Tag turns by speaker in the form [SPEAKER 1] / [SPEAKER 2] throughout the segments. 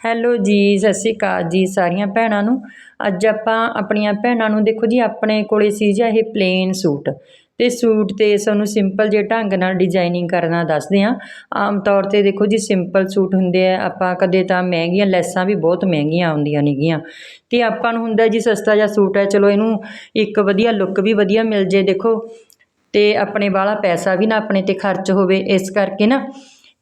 [SPEAKER 1] Hello ਜੀ, ਸਤਿ ਸ਼੍ਰੀ ਅਕਾਲ ਜੀ ਸਾਰੀਆਂ ਭੈਣਾਂ ਨੂੰ। ਅੱਜ ਆਪਾਂ ਆਪਣੀਆਂ ਭੈਣਾਂ ਨੂੰ ਦੇਖੋ ਜੀ, ਆਪਣੇ ਕੋਲੇ ਸੀ ਜਾਂ ਇਹ ਪਲੇਨ ਸੂਟ ਤੇ ਸੂਟ ਤੇ ਸਾਨੂੰ ਸਿੰਪਲ ਜੇ ਢੰਗ ਨਾਲ ਡਿਜ਼ਾਈਨਿੰਗ ਕਰਨਾ ਦੱਸਦੇ ਆ ਆਮ ਤੌਰ ਤੇ ਦੇਖੋ ਜੀ ਸਿੰਪਲ ਸੂਟ ਹੁੰਦੇ ਆ। ਆਪਾਂ ਕਦੇ ਤਾਂ ਮਹਿੰਗੀਆਂ ਲੈਸਾਂ ਵੀ ਬਹੁਤ ਮਹਿੰਗੀਆਂ ਆਉਂਦੀਆਂ ਨੇਗੀਆਂ। ਤੇ ਆਪਾਂ ਨੂੰ ਹੁੰਦਾ ਜੀ ਸਸਤਾ ਜਿਹਾ ਸੂਟ ਹੈ। ਚਲੋ ਇਹਨੂੰ ਇੱਕ ਵਧੀਆ ਲੁੱਕ ਵੀ ਵਧੀਆ ਮਿਲ ਜੇ ਦੇਖੋ। ਤੇ ਆਪਣੇ ਵਾਲਾ ਪੈਸਾ ਵੀ ਨਾ ਆਪਣੇ ਤੇ ਖਰਚ ਹੋਵੇ। ਇਸ ਕਰਕੇ ਨਾ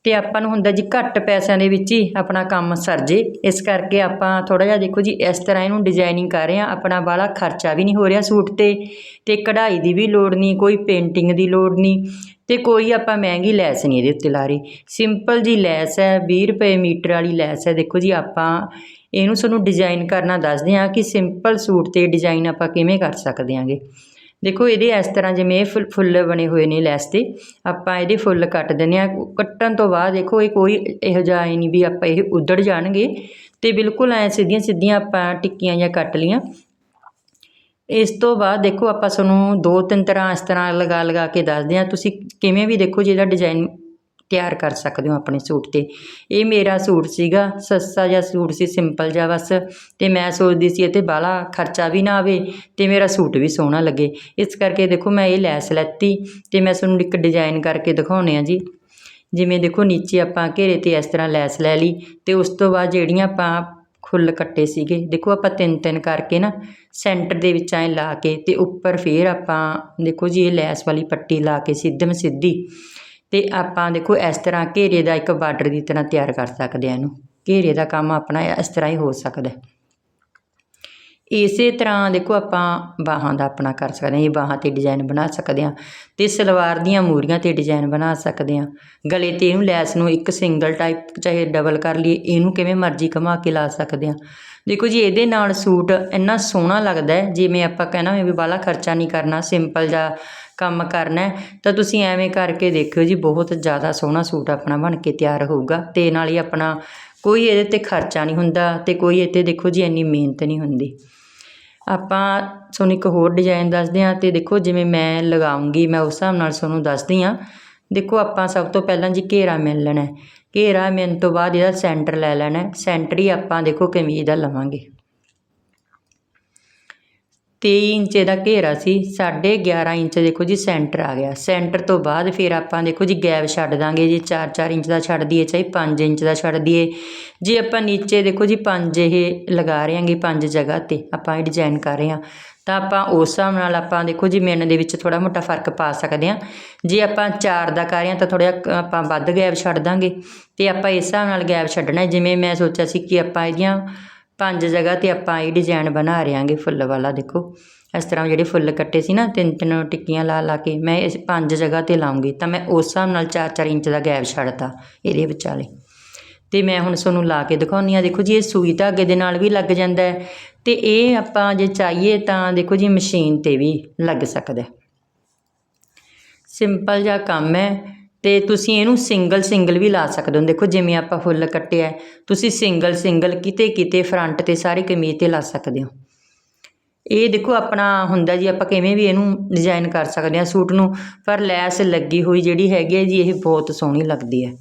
[SPEAKER 1] ਤੇ ਆਪਾਂ ਨੂੰ ਹੁੰਦਾ ਜੀ ਘੱਟ ਪੈਸਿਆਂ ਦੇ ਵਿੱਚ ਹੀ ਆਪਣਾ ਕੰਮ ਸਰ ਜੇ। ਇਸ ਕਰਕੇ ਆਪਾਂ ਥੋੜਾ ਜਿਹਾ ਦੇਖੋ ਜੀ, ਇਸ ਤਰ੍ਹਾਂ ਇਹਨੂੰ ਡਿਜ਼ਾਈਨਿੰਗ ਕਰ ਰਹੇ ਹਾਂ। ਆਪਣਾ ਵਾਲਾ ਖਰਚਾ ਵੀ ਨਹੀਂ ਹੋ ਰਿਹਾ ਸੂਟ ਤੇ ਤੇ ਕਢਾਈ ਦੀ ਵੀ ਲੋੜ ਨਹੀਂ, ਕੋਈ ਪੇਂਟਿੰਗ ਦੀ ਲੋੜ ਨਹੀਂ, ਤੇ ਕੋਈ ਆਪਾਂ ਮਹਿੰਗੀ ਲੈਸ ਨਹੀਂ ਇਹਦੇ ਉੱਤੇ ਲਾ ਰਹੀ। ਸਿੰਪਲ ਜੀ ਲੈਸ ਹੈ 20 ਰੁਪਏ ਮੀਟਰ ਵਾਲੀ ਲੈਸ ਹੈ। ਦੇਖੋ ਜੀ, ਆਪਾਂ ਇਹਨੂੰ ਤੁਹਾਨੂੰ ਡਿਜ਼ਾਈਨ ਕਰਨਾ ਦੱਸਦੇ ਹਾਂ ਕਿ ਸਿੰਪਲ ਸੂਟ ਤੇ ਡਿਜ਼ਾਈਨ ਆਪਾਂ ਕਿਵੇਂ ਕਰ ਸਕਦੇ ਹਾਂਗੇ। ਦੇਖੋ, ਇਹਦੇ ਇਸ ਤਰ੍ਹਾਂ ਜਿਵੇਂ ਇਹ ਫੁੱਲ ਫੁੱਲ ਬਣੇ ਹੋਏ ਨੇ ਲੈਸ ਤੇ, ਆਪਾਂ ਇਹਦੇ ਫੁੱਲ ਕੱਟ ਦਿੰਦੇ ਆ ਕੱਟਣ ਤੋਂ ਬਾਅਦ ਦੇਖੋ, ਇਹ ਕੋਈ ਇਹੋ ਜਿਹਾ ਐ ਨਹੀਂ ਵੀ ਆਪਾਂ ਇਹ ਉਧੜ ਜਾਣਗੇ ਤੇ ਬਿਲਕੁਲ ਐ ਸਿੱਧੀਆਂ ਸਿੱਧੀਆਂ ਆਪਾਂ ਟਿੱਕੀਆਂ ਜਾਂ ਕੱਟ ਲੀਆਂ ਇਸ ਤੋਂ ਬਾਅਦ ਦੇਖੋ, ਆਪਾਂ ਤੁਹਾਨੂੰ ਦੋ ਤਿੰਨ ਤਰ੍ਹਾਂ ਇਸ ਤਰ੍ਹਾਂ ਲਗਾ ਲਗਾ ਕੇ ਦੱਸਦੇ ਆ ਤੁਸੀਂ ਕਿਵੇਂ ਵੀ ਦੇਖੋ ਜਿਹਦਾ ਡਿਜ਼ਾਈਨ ਤਿਆਰ ਕਰ ਸਕਦੇ ਹੋ ਆਪਣੇ ਸੂਟ ਤੇ। ਇਹ ਮੇਰਾ ਸੂਟ ਸੀਗਾ, ਸਸਤਾ ਜਿਹਾ ਸੂਟ ਸੀ ਸਿੰਪਲ ਜਿਹਾ ਬਸ। ਤੇ ਮੈਂ ਸੋਚਦੀ ਸੀ ਇਹ ਤੇ ਬਾਹਲਾ ਖਰਚਾ ਵੀ ਨਾ ਆਵੇ ਤੇ ਮੇਰਾ ਸੂਟ ਵੀ ਸੋਹਣਾ ਲੱਗੇ। ਇਸ ਕਰਕੇ ਦੇਖੋ ਮੈਂ ਇਹ ਲੈਸ ਲੈਤੀ ਤੇ ਮੈਂ ਤੁਹਾਨੂੰ ਇੱਕ ਡਿਜ਼ਾਈਨ ਕਰਕੇ ਦਿਖਾਉਣੇ ਆ ਜੀ। ਜਿਵੇਂ ਦੇਖੋ ਨੀਚੇ ਆਪਾਂ ਘੇਰੇ ਤੇ ਇਸ ਤਰ੍ਹਾਂ ਲੈਸ ਲੈ ਲਈ ਤੇ ਉਸ ਤੋਂ ਬਾਅਦ ਜਿਹੜੀਆਂ ਆਪਾਂ ਖੁੱਲ ਕੱਟੇ ਸੀਗੇ, ਦੇਖੋ ਆਪਾਂ ਤਿੰਨ ਤਿੰਨ ਕਰਕੇ ਨਾ ਸੈਂਟਰ ਦੇ ਵਿੱਚ ਐ ਲਾ ਕੇ ਤੇ ਉੱਪਰ ਫੇਰ ਆਪਾਂ ਦੇਖੋ ਜੀ ਇਹ ਲੈਸ ਵਾਲੀ ਪੱਟੀ ਲਾ ਕੇ ਸਿੱਧਮ ਸਿੱਧੀ ਅਤੇ ਆਪਾਂ ਦੇਖੋ ਇਸ ਤਰ੍ਹਾਂ ਘੇਰੇ ਦਾ ਇੱਕ ਬਾਰਡਰ ਦੀ ਤਰ੍ਹਾਂ ਤਿਆਰ ਕਰ ਸਕਦੇ ਹਾਂ ਇਹਨੂੰ। ਘੇਰੇ ਦਾ ਕੰਮ ਆਪਣਾ ਇਸ ਤਰ੍ਹਾਂ ਹੀ ਹੋ ਸਕਦਾ ਇਸੇ ਤਰ੍ਹਾਂ ਦੇਖੋ ਆਪਾਂ ਬਾਹਾਂ ਦਾ ਆਪਣਾ ਕਰ ਸਕਦੇ ਹਾਂ, ਇਹ ਬਾਹਾਂ ਤੇ ਡਿਜ਼ਾਈਨ ਬਣਾ ਸਕਦੇ ਹਾਂ ਅਤੇ ਸਲਵਾਰ ਦੀਆਂ ਮੂਰੀਆਂ ਤੇ ਡਿਜ਼ਾਈਨ ਬਣਾ ਸਕਦੇ ਹਾਂ। ਗਲੇ ਤੇ ਇਹਨੂੰ ਲੈਸ ਨੂੰ ਇੱਕ ਸਿੰਗਲ ਟਾਈਪ ਚਾਹੇ ਡਬਲ ਕਰ ਲਈਏ, ਇਹਨੂੰ ਕਿਵੇਂ ਮਰਜ਼ੀ ਘੁਮਾ ਕੇ ਲਾ ਸਕਦੇ ਹਾਂ। ਦੇਖੋ ਜੀ, ਇਹਦੇ ਨਾਲ ਸੂਟ ਇੰਨਾ ਸੋਹਣਾ ਲੱਗਦਾ ਜਿਵੇਂ ਆਪਾਂ ਕਹਿਣਾ ਹੋਵੇ ਵੀ ਬਾਹਲਾ ਖਰਚਾ ਨਹੀਂ ਕਰਨਾ ਸਿੰਪਲ ਜਿਹਾ ਕੰਮ ਕਰਨਾ ਤਾਂ ਤੁਸੀਂ ਐਵੇਂ ਕਰਕੇ ਦੇਖਿਓ ਜੀ, ਬਹੁਤ ਜ਼ਿਆਦਾ ਸੋਹਣਾ ਸੂਟ ਆਪਣਾ ਬਣ ਕੇ ਤਿਆਰ ਹੋਊਗਾ ਤੇ ਨਾਲ ਹੀ ਆਪਣਾ ਕੋਈ ਇਹਦੇ ਤੇ ਖਰਚਾ ਨਹੀਂ ਹੁੰਦਾ ਤੇ ਕੋਈ ਇਹਤੇ ਦੇਖੋ ਜੀ ਇੰਨੀ ਮਿਹਨਤ ਨਹੀਂ ਹੁੰਦੀ। ਆਪਾਂ ਤੁਹਾਨੂੰ ਇੱਕ ਹੋਰ ਡਿਜ਼ਾਈਨ ਦੱਸਦੇ ਹਾਂ ਤੇ ਦੇਖੋ ਜਿਵੇਂ ਮੈਂ ਲਗਾਉਂਗੀ, ਮੈਂ ਉਸ ਹਿਸਾਬ ਨਾਲ ਤੁਹਾਨੂੰ ਦੱਸਦੀ ਹਾਂ। ਦੇਖੋ ਆਪਾਂ ਸਭ ਤੋਂ ਪਹਿਲਾਂ ਜੀ ਘੇਰਾ ਮਿਲ ਲੈਣਾ ਘੇਰਾ ਮਿਲਣ ਤੋਂ ਬਾਅਦ ਇਹਦਾ ਸੈਂਟਰ ਲੈ ਲੈਣਾ ਸੈਂਟਰ ਹੀ ਆਪਾਂ ਦੇਖੋ ਕਮੀਜ਼ ਦਾ ਲਵਾਂਗੇ। ਤੇਈ ਇੰਚ ਦਾ ਘੇਰਾ ਸੀ 11.5 ਇੰਚ ਦੇਖੋ ਜੀ ਸੈਂਟਰ ਆ ਗਿਆ। ਸੈਂਟਰ ਤੋਂ ਬਾਅਦ ਫਿਰ ਆਪਾਂ ਦੇਖੋ ਜੀ ਗੈਪ ਛੱਡ ਦਾਂਗੇ ਜੀ 4-4 ਇੰਚ ਦਾ ਛੱਡ ਦਈਏ, ਚਾਹੇ 5 ਇੰਚ ਦਾ ਛੱਡ ਦਈਏ। ਜੇ ਆਪਾਂ ਨੀਚੇ ਦੇਖੋ ਜੀ 5 ਇਹ ਲਗਾ ਰਹੇ ਹਾਂਗੇ 5 ਜਗ੍ਹਾ ਤੇ, ਆਪਾਂ ਇਹ ਡਿਜ਼ਾਈਨ ਕਰ ਰਹੇ ਹਾਂ। ਤਾਂ ਆਪਾਂ ਉਸ ਹਿਸਾਬ ਨਾਲ ਆਪਾਂ ਦੇਖੋ ਜੀ ਮਿਣ ਦੇ ਵਿੱਚ ਥੋੜਾ ਮੋਟਾ ਫ਼ਰਕ ਪਾ ਸਕਦੇ ਹਾਂ। ਜੇ ਆਪਾਂ 4 ਦਾ ਕਰ ਰਹੇ ਹਾਂ ਤਾਂ ਥੋੜਾ ਆਪਾਂ ਵੱਧ ਗੈਪ ਛੱਡ ਦਾਂਗੇ। ਤੇ ਆਪਾਂ ਇਸ ਹਿਸਾਬ ਨਾਲ ਗੈਪ ਛੱਡਣਾ ਜਿਵੇਂ ਮੈਂ ਸੋਚਿਆ ਸੀ ਕਿ ਆਪਾਂ ਇਹਦੀਆਂ ਪੰਜ ਜਗ੍ਹਾ ਤੇ ਆਪਾਂ ਇਹ ਡਿਜ਼ਾਈਨ ਬਣਾ ਰਹੇ ਹਾਂਗੇ ਫੁੱਲ ਵਾਲਾ, ਦੇਖੋ। ਇਸ ਤਰ੍ਹਾਂ ਜਿਹੜੇ ਫੁੱਲ ਕੱਟੇ ਸੀ ਨਾ, ਤਿੰਨ ਤਿੰਨ ਟਿੱਕੀਆਂ ਲਾ ਲਾ ਕੇ ਮੈਂ ਇਸ ਪੰਜ ਜਗ੍ਹਾ ਤੇ ਲਾਉਂਗੀ, ਤਾਂ ਮੈਂ ਉਸ ਹਿਸਾਬ ਨਾਲ 4-4 ਇੰਚ ਦਾ ਗੈਪ ਛੱਡਤਾ ਇਹਦੇ ਵਿਚਾਲੇ। ਤੇ ਮੈਂ ਹੁਣ ਤੁਹਾਨੂੰ ਲਾ ਕੇ ਦਿਖਾਉਣੀ ਆ ਦੇਖੋ ਜੀ, ਇਹ ਸੂਈ ਧਾਗੇ ਦੇ ਨਾਲ ਵੀ ਲੱਗ ਜਾਂਦਾ ਹੈ ਤੇ ਇਹ ਆਪਾਂ ਜੇ ਚਾਹੀਏ ਤਾਂ ਦੇਖੋ ਜੀ, ਮਸ਼ੀਨ ਤੇ ਵੀ ਲੱਗ ਸਕਦਾ ਸਿੰਪਲ ਜਿਹਾ ਕੰਮ ਹੈ। ਅਤੇ ਤੁਸੀਂ ਇਹਨੂੰ ਸਿੰਗਲ ਸਿੰਗਲ ਵੀ ਲਾ ਸਕਦੇ ਹੋ। ਦੇਖੋ, ਜਿਵੇਂ ਆਪਾਂ ਫੁੱਲ ਕੱਟਿਆ ਤੁਸੀਂ ਸਿੰਗਲ ਸਿੰਗਲ ਕਿਤੇ ਕਿਤੇ ਫਰੰਟ ਤੇ ਸਾਰੀ ਕਮੀਜ਼ ਤੇ ਲਾ ਸਕਦੇ ਹੋ। ਇਹ ਦੇਖੋ ਆਪਣਾ ਹੁੰਦਾ ਜੀ, ਆਪਾਂ ਕਿਵੇਂ ਵੀ ਇਹਨੂੰ ਡਿਜ਼ਾਈਨ ਕਰ ਸਕਦੇ ਹਾਂ ਸੂਟ ਨੂੰ, ਪਰ ਲੈਸ ਲੱਗੀ ਹੋਈ ਜਿਹੜੀ ਹੈਗੀ ਹੈ ਜੀ, ਇਹ ਬਹੁਤ ਸੋਹਣੀ ਲੱਗਦੀ ਹੈ।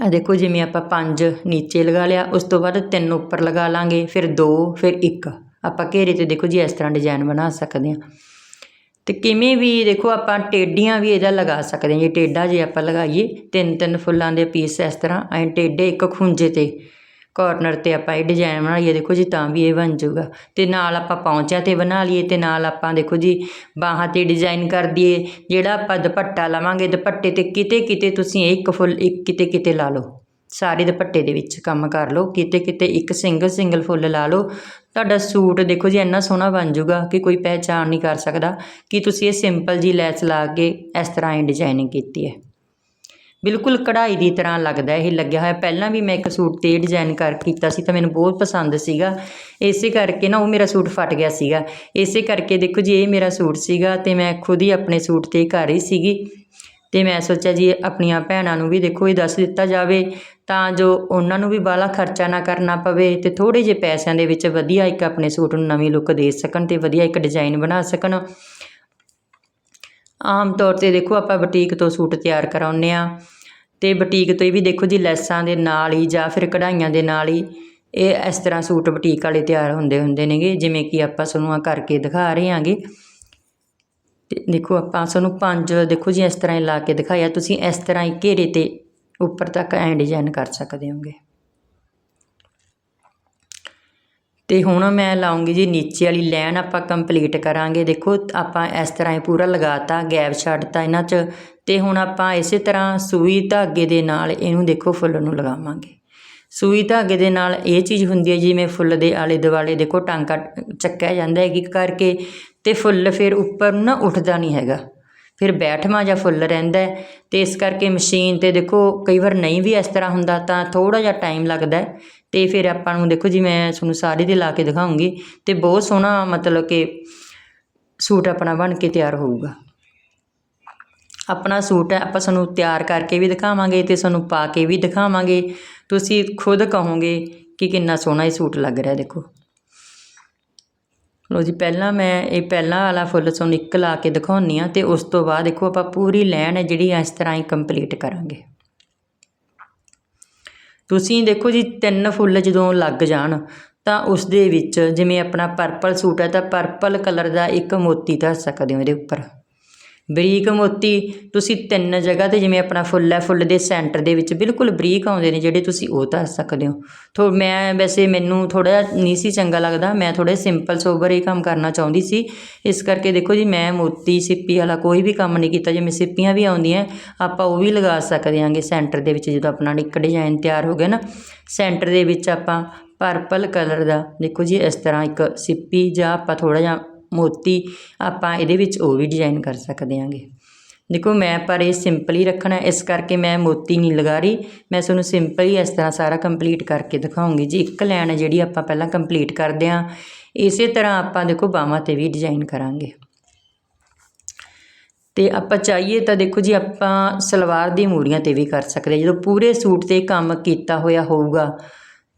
[SPEAKER 1] ਆ ਦੇਖੋ, ਜਿਵੇਂ ਆਪਾਂ ਪੰਜ ਨੀਚੇ ਲਗਾ ਲਿਆ, ਉਸ ਤੋਂ ਬਾਅਦ ਤਿੰਨ ਉੱਪਰ ਲਗਾ ਲਾਂਗੇ, ਫਿਰ ਦੋ, ਫਿਰ ਇੱਕ। ਆਪਾਂ ਘੇਰੇ ਤੇ ਦੇਖੋ ਜੀ, ਇਸ ਤਰ੍ਹਾਂ ਡਿਜ਼ਾਈਨ ਬਣਾ ਸਕਦੇ ਹਾਂ। ਅਤੇ ਕਿਵੇਂ ਵੀ ਦੇਖੋ ਆਪਾਂ ਟੇਢੀਆਂ ਵੀ ਇਹਦਾ ਲਗਾ ਸਕਦੇ ਹਾਂ। ਜੇ ਟੇਢਾ ਜੇ ਆਪਾਂ ਲਗਾਈਏ, ਤਿੰਨ ਤਿੰਨ ਫੁੱਲਾਂ ਦੇ ਪੀਸ ਇਸ ਤਰ੍ਹਾਂ, ਐਂ ਟੇਢੇ ਇੱਕ ਖੁੰਝੇ ਤੇ ਕੋਰਨਰ ਤੇ ਆਪਾਂ ਇਹ ਡਿਜ਼ਾਈਨ ਬਣਾਈਏ, ਦੇਖੋ ਜੀ ਤਾਂ ਵੀ ਇਹ ਬਣ ਜਾਊਗਾ। ਅਤੇ ਨਾਲ ਆਪਾਂ ਪੌਂਚਿਆਂ ਤੇ ਬਣਾ ਲਈਏ ਅਤੇ ਨਾਲ ਆਪਾਂ ਦੇਖੋ ਜੀ ਬਾਹਾਂ ਤੇ ਡਿਜ਼ਾਈਨ ਕਰ ਦਈਏ, ਜਿਹੜਾ ਆਪਾਂ ਦੁਪੱਟਾ ਲਵਾਂਗੇ, ਦੁਪੱਟੇ ਤੇ ਕਿਤੇ ਕਿਤੇ ਤੁਸੀਂ ਇਹ ਇੱਕ ਫੁੱਲ, ਇੱਕ ਕਿਤੇ ਕਿਤੇ ਲਾ ਲਓ। ਸਾਰੇ ਦੁਪੱਟੇ ਦੇ ਵਿੱਚ ਕੰਮ ਕਰ ਲਓ, ਕਿਤੇ ਕਿਤੇ ਇੱਕ ਸਿੰਗਲ ਸਿੰਗਲ ਫੁੱਲ ਲਾ ਲਓ। ਤੁਹਾਡਾ ਸੂਟ ਦੇਖੋ ਜੀ, ਇੰਨਾ ਸੋਹਣਾ ਬਣ ਜਾਊਗਾ ਕਿ ਕੋਈ ਪਹਿਚਾਣ ਨਹੀਂ ਕਰ ਸਕਦਾ ਕਿ ਤੁਸੀਂ ਇਹ ਸਿੰਪਲ ਜੀ ਲੈਸ ਲਾ ਕੇ ਇਸ ਤਰ੍ਹਾਂ ਹੀ ਡਿਜ਼ਾਈਨਿੰਗ ਕੀਤੀ ਹੈ। ਬਿਲਕੁਲ ਕਢਾਈ ਦੀ ਤਰ੍ਹਾਂ ਲੱਗਦਾ ਇਹ, ਲੱਗਿਆ ਹੋਇਆ। ਪਹਿਲਾਂ ਵੀ ਮੈਂ ਇੱਕ ਸੂਟ ਤੇ ਡਿਜ਼ਾਈਨ ਕਰ ਕੀਤਾ ਸੀ ਤਾਂ ਮੈਨੂੰ ਬਹੁਤ ਪਸੰਦ ਸੀਗਾ। ਇਸੇ ਕਰਕੇ ਨਾ ਉਹ ਮੇਰਾ ਸੂਟ ਫਟ ਗਿਆ ਸੀਗਾ। ਇਸੇ ਕਰਕੇ ਦੇਖੋ ਜੀ, ਇਹ ਮੇਰਾ ਸੂਟ ਸੀਗਾ ਤੇ ਮੈਂ ਖੁਦ ਹੀ ਆਪਣੇ ਸੂਟ ਤੇ ਕਰ ਰਹੀ ਸੀਗੀ। ਅਤੇ ਮੈਂ ਸੋਚਿਆ ਜੀ ਆਪਣੀਆਂ ਭੈਣਾਂ ਨੂੰ ਵੀ ਦੇਖੋ ਇਹ ਦੱਸ ਦਿੱਤਾ ਜਾਵੇ, ਤਾਂ ਜੋ ਉਹਨਾਂ ਨੂੰ ਵੀ ਬਾਹਲਾ ਖਰਚਾ ਨਾ ਕਰਨਾ ਪਵੇ ਅਤੇ ਥੋੜ੍ਹੇ ਜਿਹੇ ਪੈਸਿਆਂ ਦੇ ਵਿੱਚ ਵਧੀਆ ਇੱਕ ਆਪਣੇ ਸੂਟ ਨੂੰ ਨਵੀਂ ਲੁੱਕ ਦੇ ਸਕਣ ਅਤੇ ਵਧੀਆ ਇੱਕ ਡਿਜ਼ਾਈਨ ਬਣਾ ਸਕਣ। ਆਮ ਤੌਰ ਤੇ ਦੇਖੋ ਆਪਾਂ ਬੁਟੀਕ ਤੋਂ ਸੂਟ ਤਿਆਰ ਕਰਾਉਂਦੇ ਹਾਂ ਅਤੇ ਬੁਟੀਕ ਤੋਂ ਇਹ ਵੀ ਦੇਖੋ ਜੀ ਲੈਸਾਂ ਦੇ ਨਾਲ ਹੀ ਜਾਂ ਫਿਰ ਕਢਾਈਆਂ ਦੇ ਨਾਲ ਹੀ ਇਹ ਇਸ ਤਰ੍ਹਾਂ ਸੂਟ ਬੁਟੀਕ ਵਾਲੇ ਤਿਆਰ ਹੁੰਦੇ ਹੁੰਦੇ ਨੇਗੇ, ਜਿਵੇਂ ਕਿ ਆਪਾਂ ਤੁਹਾਨੂੰ ਕਰਕੇ ਦਿਖਾ ਰਹੇ ਹਾਂਗੇ। ਅਤੇ ਦੇਖੋ ਆਪਾਂ ਤੁਹਾਨੂੰ ਪੰਜ, ਦੇਖੋ ਜੀ, ਇਸ ਤਰ੍ਹਾਂ ਹੀ ਲਾ ਕੇ ਦਿਖਾਇਆ। ਤੁਸੀਂ ਇਸ ਤਰ੍ਹਾਂ ਹੀ ਘੇਰੇ ਤੇ ਉੱਪਰ ਤੱਕ ਐਂ ਡਿਜ਼ਾਈਨ ਕਰ ਸਕਦੇ ਹੋਗੇ। ਤੇ ਹੁਣ ਮੈਂ ਲਾਉਂਗੀ ਜੀ, ਨੀਚੇ ਵਾਲੀ ਲਾਈਨ ਆਪਾਂ ਕੰਪਲੀਟ ਕਰਾਂਗੇ। ਦੇਖੋ, ਆਪਾਂ ਇਸ ਤਰ੍ਹਾਂ ਹੀ ਪੂਰਾ ਲਗਾਤਾ, ਗੈਪ ਛੱਡਤਾ ਇਹਨਾਂ 'ਚ। ਤੇ ਹੁਣ ਆਪਾਂ ਇਸੇ ਤਰ੍ਹਾਂ ਸੂਈ ਧਾਗੇ ਦੇ ਨਾਲ ਇਹਨੂੰ ਦੇਖੋ ਫੁੱਲ ਨੂੰ ਲਗਾਵਾਂਗੇ। ਸੂਈ ਧਾਗੇ ਦੇ ਨਾਲ ਇਹ ਚੀਜ਼ ਹੁੰਦੀ ਹੈ, ਜਿਵੇਂ ਫੁੱਲ ਦੇ ਆਲੇ ਦੁਆਲੇ ਦੇਖੋ ਟਾਂਕਾ ਚੱਕਿਆ ਜਾਂਦਾ ਹੈ ਇੱਕ ਕਰਕੇ ਤੇ ਫੁੱਲ ਫਿਰ ਉੱਪਰ ਨਾ ਉੱਠਦਾ ਨਹੀਂ ਹੈਗਾ। ਫਿਰ ਬੈਠਵਾਂ ਜਾਂ ਫੁੱਲ ਰਹਿੰਦਾ ਹੈ ਤੇ ਇਸ ਕਰਕੇ ਮਸ਼ੀਨ ਤੇ ਦੇਖੋ ਕਈ ਵਾਰ ਨਹੀਂ ਵੀ ਇਸ ਤਰ੍ਹਾਂ ਹੁੰਦਾ ਤਾਂ ਥੋੜਾ ਜਿਹਾ ਟਾਈਮ ਲੱਗਦਾ ਹੈ ਤੇ ਫਿਰ ਆਪਾਂ ਨੂੰ ਦੇਖੋ ਜੀ ਮੈਂ ਤੁਹਾਨੂੰ ਸਾਰੇ ਦੇ ਲਾ ਕੇ ਦਿਖਾਉਂਗੀ ਤੇ ਬਹੁਤ ਸੋਹਣਾ ਮਤਲਬ ਕਿ ਸੂਟ ਆਪਣਾ ਬਣ ਕੇ ਤਿਆਰ ਹੋਊਗਾ। ਆਪਣਾ ਸੂਟ ਹੈ, ਆਪਾਂ ਤੁਹਾਨੂੰ ਤਿਆਰ ਕਰਕੇ ਵੀ ਦਿਖਾਵਾਂਗੇ ਤੇ ਤੁਹਾਨੂੰ ਪਾ ਕੇ ਵੀ ਦਿਖਾਵਾਂਗੇ। ਤੁਸੀਂ ਖੁਦ ਕਹੋਗੇ ਕਿ ਕਿੰਨਾ ਸੋਹਣਾ ਇਹ ਸੂਟ ਲੱਗ ਰਿਹਾ, ਦੇਖੋ। ਲੋ ਜੀ, ਪਹਿਲਾਂ ਮੈਂ ਇਹ ਪਹਿਲਾਂ ਵਾਲਾ ਫੁੱਲ ਤੁਹਾਨੂੰ ਇੱਕ ਲਾ ਕੇ ਦਿਖਾਉਣੀ ਆ ਤੇ ਉਸ ਤੋਂ ਬਾਅਦ ਦੇਖੋ ਆਪਾਂ ਪੂਰੀ ਲਾਈਨ ਹੈ ਜਿਹੜੀ ਇਸ ਤਰ੍ਹਾਂ ਹੀ ਕੰਪਲੀਟ ਕਰਾਂਗੇ। ਤੁਸੀਂ ਦੇਖੋ ਜੀ, ਤਿੰਨ ਫੁੱਲ ਜਦੋਂ ਲੱਗ ਜਾਣ ਤਾਂ ਉਸ ਦੇ ਵਿੱਚ ਜਿਵੇਂ ਆਪਣਾ ਪਰਪਲ ਸੂਟ ਹੈ ਤਾਂ ਪਰਪਲ ਕਲਰ ਦਾ ਇੱਕ ਮੋਤੀ ਧਰ ਸਕਦੇ ਹੋ ਇਹਦੇ ਉੱਪਰ। ਬਰੀਕ ਮੋਤੀ, ਤੁਸੀਂ ਤਿੰਨ ਜਗ੍ਹਾ ਤੇ ਜਿਵੇਂ ਆਪਣਾ ਫੁੱਲ ਹੈ, ਫੁੱਲ ਦੇ ਸੈਂਟਰ ਦੇ ਵਿੱਚ ਬਿਲਕੁਲ ਬਰੀਕ ਆਉਂਦੇ ਨੇ ਜਿਹੜੇ ਤੁਸੀਂ ਉਹ ਧਰ ਸਕਦੇ ਹੋ। ਥੋ, ਮੈਂ ਵੈਸੇ ਮੈਨੂੰ ਥੋੜਾ ਜਿਹਾ ਨਹੀਂ ਸੀ ਚੰਗਾ ਲੱਗਦਾ, ਮੈਂ ਥੋੜੇ ਸਿੰਪਲ ਸੋਬਰ ਇਹ ਕੰਮ ਕਰਨਾ ਚਾਹੁੰਦੀ ਸੀ। ਇਸ ਕਰਕੇ ਦੇਖੋ ਜੀ, ਮੈਂ ਮੋਤੀ, ਸਿੱਪੀ ਵਾਲਾ ਕੋਈ ਵੀ ਕੰਮ ਨਹੀਂ ਕੀਤਾ, ਜਿਵੇਂ ਸਿੱਪੀਆਂ ਵੀ ਆਉਂਦੀਆਂ, ਆਪਾਂ ਉਹ ਵੀ ਲਗਾ ਸਕਦੇ ਆਂਗੇ ਸੈਂਟਰ ਦੇ ਵਿੱਚ ਜਦੋਂ ਆਪਣਾ ਇੱਕ ਡਿਜ਼ਾਈਨ ਤਿਆਰ ਹੋ ਗਿਆ ਨਾ। ਸੈਂਟਰ ਦੇ ਵਿੱਚ ਆਪਾਂ ਪਰਪਲ ਕਲਰ ਦਾ ਦੇਖੋ ਜੀ, ਇਸ ਤਰ੍ਹਾਂ ਇੱਕ ਸਿੱਪੀ ਜਾਂ ਆਪਾਂ ਥੋੜਾ ਜਿਹਾ ਮੋਤੀ, ਆਪਾਂ ਇਹਦੇ ਵਿੱਚ ਉਹ ਵੀ ਡਿਜ਼ਾਈਨ ਕਰ ਸਕਦੇ ਆਂਗੇ ਦੇਖੋ ਮੈਂ ਪਰ ਇਹ ਸਿੰਪਲ ਹੀ ਰੱਖਣਾ ਇਸ ਕਰਕੇ ਮੈਂ ਮੋਤੀ ਨਹੀਂ ਲਗਾ ਰਹੀ। ਮੈਂ ਤੁਹਾਨੂੰ ਸਿੰਪਲ ਹੀ ਇਸ ਤਰ੍ਹਾਂ ਸਾਰਾ ਕੰਪਲੀਟ ਕਰਕੇ ਦਿਖਾਉਂਗੀ ਜੀ। ਇੱਕ ਲਾਈਨ ਜਿਹੜੀ ਆਪਾਂ ਪਹਿਲਾਂ ਕੰਪਲੀਟ ਕਰਦੇ ਆਂ ਇਸੇ ਤਰ੍ਹਾਂ ਆਪਾਂ ਦੇਖੋ ਬਾਹਾਂ ਤੇ ਵੀ ਡਿਜ਼ਾਈਨ ਕਰਾਂਗੇ। ਤੇ ਆਪਾਂ ਚਾਹੀਏ ਤਾਂ ਦੇਖੋ ਜੀ ਆਪਾਂ ਸਲਵਾਰ ਦੀ ਮੂਰੀਆਂ ਤੇ ਵੀ ਕਰ ਸਕਦੇ ਜਦੋਂ ਪੂਰੇ ਸੂਟ ਤੇ ਕੰਮ ਕੀਤਾ ਹੋਇਆ ਹੋਊਗਾ,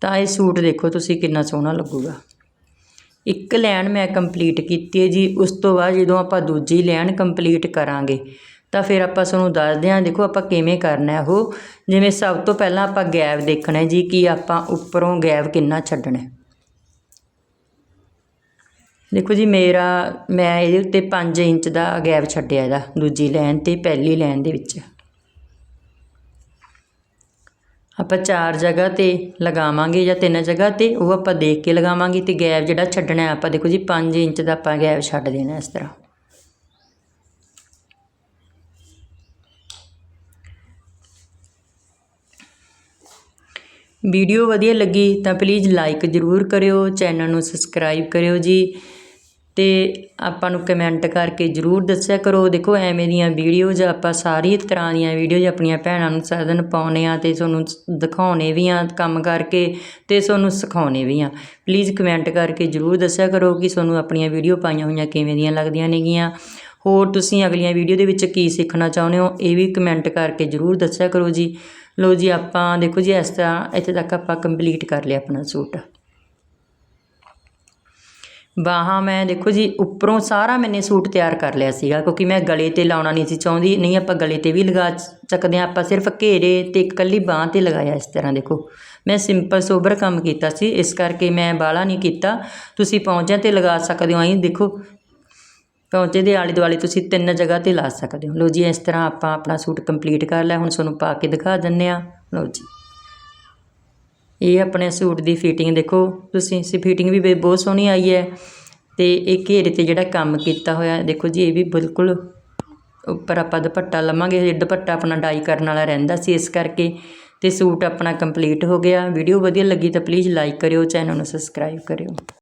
[SPEAKER 1] ਤਾਂ ਇਹ ਸੂਟ ਦੇਖੋ ਤੁਸੀਂ ਕਿੰਨਾ ਸੋਹਣਾ ਲੱਗੂਗਾ। ਇੱਕ ਲਾਈਨ ਮੈਂ ਕੰਪਲੀਟ ਕੀਤੀ ਹੈ ਜੀ, ਉਸ ਤੋਂ ਬਾਅਦ ਜਦੋਂ ਆਪਾਂ ਦੂਜੀ ਲਾਈਨ ਕੰਪਲੀਟ ਕਰਾਂਗੇ, ਤਾਂ ਫਿਰ ਆਪਾਂ ਤੁਹਾਨੂੰ ਦੱਸਦੇ ਹਾਂ, ਦੇਖੋ ਆਪਾਂ ਕਿਵੇਂ ਕਰਨਾ ਹੈ ਉਹ। ਜਿਵੇਂ ਸਭ ਤੋਂ ਪਹਿਲਾਂ ਆਪਾਂ ਗੈਪ ਦੇਖਣਾ ਜੀ ਕਿ ਆਪਾਂ ਉੱਪਰੋਂ ਗੈਪ ਕਿੰਨਾ ਛੱਡਣਾ ਦੇਖੋ ਜੀ, ਮੇਰਾ, ਮੈਂ ਇਹਦੇ ਉੱਤੇ 5 ਇੰਚ ਦਾ ਗੈਪ ਛੱਡਿਆ ਇਹਦਾ, ਦੂਜੀ ਲਾਈਨ ਤੇ ਪਹਿਲੀ ਲਾਈਨ ਦੇ ਵਿੱਚ। ਆਪਾਂ ਚਾਰ ਜਗ੍ਹਾ ਤੇ ਲਗਾਵਾਂਗੇ ਜਾਂ ਤਿੰਨ ਜਗ੍ਹਾ ਤੇ, ਉਹ ਆਪਾਂ ਦੇਖ ਕੇ ਲਗਾਵਾਂਗੇ ਤੇ ਗੈਪ ਜਿਹੜਾ ਛੱਡਣਾ ਹੈ, ਆਪਾਂ ਦੇਖੋ ਜੀ 5 ਇੰਚ ਦਾ ਆਪਾਂ ਗੈਪ ਛੱਡ ਦੇਣਾ ਇਸ ਤਰ੍ਹਾਂ। ਵੀਡੀਓ ਵਧੀਆ ਲੱਗੀ ਤਾਂ ਪਲੀਜ਼ ਲਾਈਕ ਜ਼ਰੂਰ ਕਰਿਓ ਚੈਨਲ ਨੂੰ ਸਬਸਕ੍ਰਾਈਬ ਕਰਿਓ ਜੀ। ਅਤੇ ਆਪਾਂ ਨੂੰ ਕਮੈਂਟ ਕਰਕੇ ਜ਼ਰੂਰ ਦੱਸਿਆ ਕਰੋ। ਦੇਖੋ, ਐਵੇਂ ਦੀਆਂ ਵੀਡੀਓਜ਼ ਆਪਾਂ ਸਾਰੀ ਤਰ੍ਹਾਂ ਦੀਆਂ ਵੀਡੀਓਜ਼ ਆਪਣੀਆਂ ਭੈਣਾਂ ਨੂੰ ਸਾਰਾ ਦਿਨ ਪਾਉਨੇ ਆ ਤੇ ਤੁਹਾਨੂੰ ਦਿਖਾਉਣੇ ਵੀ ਹਾਂ ਕੰਮ ਕਰਕੇ ਅਤੇ ਤੁਹਾਨੂੰ ਸਿਖਾਉਂਦੇ ਵੀ ਹਾਂ। ਪਲੀਜ਼ ਕਮੈਂਟ ਕਰਕੇ ਜ਼ਰੂਰ ਦੱਸਿਆ ਕਰੋ ਕਿ ਤੁਹਾਨੂੰ ਆਪਣੀਆਂ ਵੀਡੀਓ ਪਾਈਆਂ ਹੋਈਆਂ ਕਿਵੇਂ ਦੀਆਂ ਲੱਗਦੀਆਂ ਨੇਗੀਆਂ। ਹੋਰ ਤੁਸੀਂ ਅਗਲੀਆਂ ਵੀਡੀਓ ਦੇ ਵਿੱਚ ਕੀ ਸਿੱਖਣਾ ਚਾਹੁੰਦੇ ਹੋ, ਇਹ ਵੀ ਕਮੈਂਟ ਕਰਕੇ ਜ਼ਰੂਰ ਦੱਸਿਆ ਕਰੋ ਜੀ। ਲੋ ਜੀ, ਆਪਾਂ ਦੇਖੋ ਜੀ, ਇਸ ਤਰ੍ਹਾਂ ਇੱਥੇ ਤੱਕ ਆਪਾਂ ਕੰਪਲੀਟ ਕਰ ਲਿਆ ਆਪਣਾ ਸੂਟ ਬਾਹਾਂ ਮੈਂ ਦੇਖੋ ਜੀ, ਉੱਪਰੋਂ ਸਾਰਾ ਮੈਨੇ ਸੂਟ ਤਿਆਰ ਕਰ ਲਿਆ ਸੀਗਾ, ਕਿਉਂਕਿ ਮੈਂ ਗਲੇ ਤੇ ਲਾਉਣਾ ਨਹੀਂ ਸੀ ਚਾਹੁੰਦੀ, ਨਹੀਂ ਆਪਾਂ ਗਲੇ ਤੇ ਵੀ ਲਗਾ ਸਕਦੇ ਹਾਂ, ਆਪਾਂ ਸਿਰਫ ਘੇਰੇ ਤੇ ਇਕੱਲੀ ਬਾਹ ਤੇ ਲਗਾਇਆ ਇਸ ਤਰ੍ਹਾਂ ਦੇਖੋ। ਮੈਂ ਸਿੰਪਲ ਸੋਬਰ ਕੰਮ ਕੀਤਾ ਸੀ, ਇਸ ਕਰਕੇ ਮੈਂ ਬਾਲਾ ਨਹੀਂ ਕੀਤਾ। ਤੁਸੀਂ ਪੌਂਚਿਆਂ ਤੇ ਲਗਾ ਸਕਦੇ ਹੋ, ਆਈ ਦੇਖੋ। ਪੌਂਚੇ ਦੇ ਆਲੇ ਦੁਆਲੇ ਤੁਸੀਂ ਤਿੰਨ ਜਗ੍ਹਾ ਤੇ ਲਾ ਸਕਦੇ ਹੋ। ਲੋ ਜੀ, ਇਸ ਤਰ੍ਹਾਂ ਆਪਾਂ ਆਪਣਾ ਸੂਟ ਕੰਪਲੀਟ ਕਰ ਲਿਆ, ਹੁਣ ਤੁਹਾਨੂੰ ਪਾ ਕੇ ਦਿਖਾ ਦਿੰਨੇ ਆ ਲੋ ਜੀ। ਇਹ ਆਪਣੇ ਸੂਟ ਦੀ ਫਿਟਿੰਗ ਦੇਖੋ, ਤੁਸੀਂ ਸੀ ਫਿਟਿੰਗ ਵੀ ਬਹੁਤ ਸੋਹਣੀ ਆਈ ਹੈ। ਤੇ ਇਹ ਘੇਰੇ ਤੇ ਜਿਹੜਾ ਕੰਮ ਕੀਤਾ ਹੋਇਆ, ਦੇਖੋ ਜੀ, ਇਹ ਵੀ ਬਿਲਕੁਲ ਉੱਪਰ ਆਪਾਂ ਦੁਪੱਟਾ ਲਵਾਂਗੇ, ਇਹ ਦੁਪੱਟਾ ਆਪਣਾ ਡਾਈ ਕਰਨ ਵਾਲਾ ਰਹਿੰਦਾ ਸੀ ਇਸ ਕਰਕੇ। ਤੇ ਸੂਟ ਆਪਣਾ ਕੰਪਲੀਟ ਹੋ ਗਿਆ। ਵੀਡੀਓ ਵਧੀਆ ਲੱਗੀ ਤਾਂ ਪਲੀਜ਼ ਲਾਈਕ ਕਰਿਓ ਚੈਨਲ ਨੂੰ ਸਬਸਕ੍ਰਾਈਬ ਕਰਿਓ।